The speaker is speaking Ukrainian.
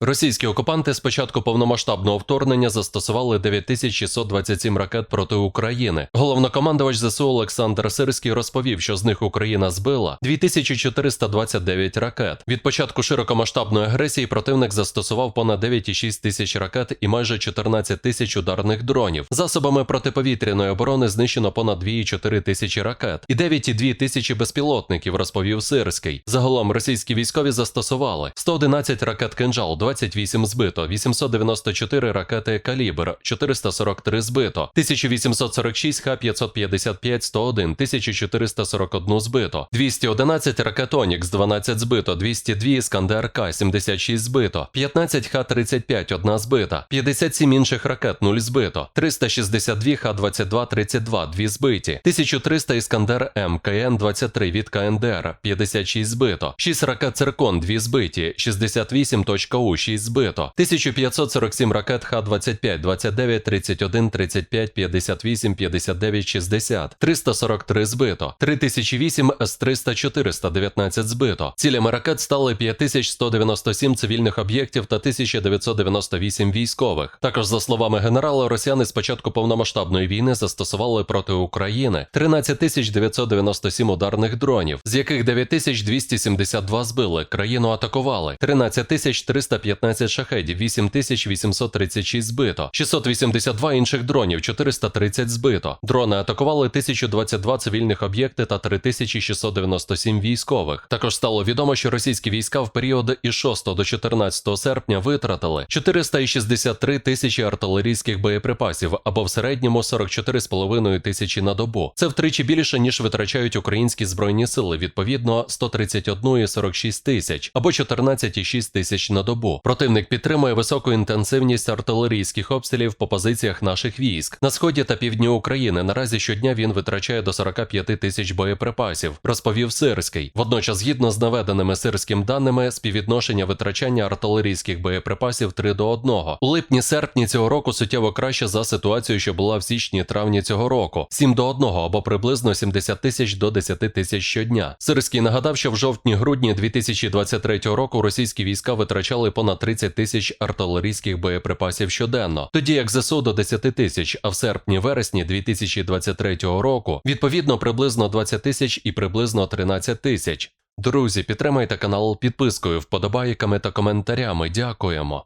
Російські окупанти з початку повномасштабного вторгнення застосували 9627 ракет проти України. Головнокомандувач ЗСУ Олександр Сирський розповів, що з них Україна збила 2429 ракет. Від початку широкомасштабної агресії противник застосував понад 9,6 тисяч ракет і майже 14 тисяч ударних дронів. Засобами протиповітряної оборони знищено понад 2,4 тисячі ракет і 9,2 тисячі безпілотників, розповів Сирський. Загалом російські військові застосували 111 ракет кинжал, 28 збито, 894 ракети калібр, 443 збито, 1846 Х-555 101, 1441 збито, 211 ракет Онікс, 12 збито, 202 Іскандер К, 76 збито, 15 Х-35, 1 збита, 57 інших ракет, 0 збито, 362 Х-22, 32, 2 збиті, 1300 Іскандер М, КН-23 від КНДР, 56 збито, 6 ракет Циркон, 2 збиті, 68.У, 6 збито, 1547 ракет Х-25, 29, 31, 35, 58, 59, 60, 343 збито, 3008 С-300, 419 збито. Цілями ракет стали 5197 цивільних об'єктів та 1998 військових. Також, за словами генерала, росіяни з початку повномасштабної війни застосували проти України 13 997 ударних дронів, з яких 9272 збили, країну атакували, 13 315 шахедів, 8836 збито, 682 інших дронів, 430 збито. Дрони атакували 1022 цивільних об'єкти та 3697 військових. Також стало відомо, що російські війська в період із 6 до 14 серпня витратили 463 тисячі артилерійських боєприпасів або в середньому 44,5 тисячі на добу. Це втричі більше ніж витрачають українські збройні сили, відповідно 131,46 тисяч або 14,6 тисяч на добу. Противник підтримує високу інтенсивність артилерійських обстрілів по позиціях наших військ на сході та півдні України. Наразі щодня він витрачає до 45 тисяч боєприпасів, розповів Сирський. Водночас, згідно з наведеними сирським даними, співвідношення витрачання артилерійських боєприпасів 3 до 1. У липні-серпні цього року суттєво краще за ситуацію, що була в січні-травні цього року 7 до 1 або приблизно 70 тисяч до 10 тисяч щодня. Сирський нагадав, що в жовтні-грудні 2023 року російські війська витрачали понад 30 тисяч артилерійських боєприпасів щоденно, тоді як ЗСУ до 10 тисяч, а в серпні-вересні 2023 року відповідно приблизно 20 тисяч і приблизно 13 тисяч. Друзі, підтримайте канал підпискою, вподобайками та коментарями. Дякуємо.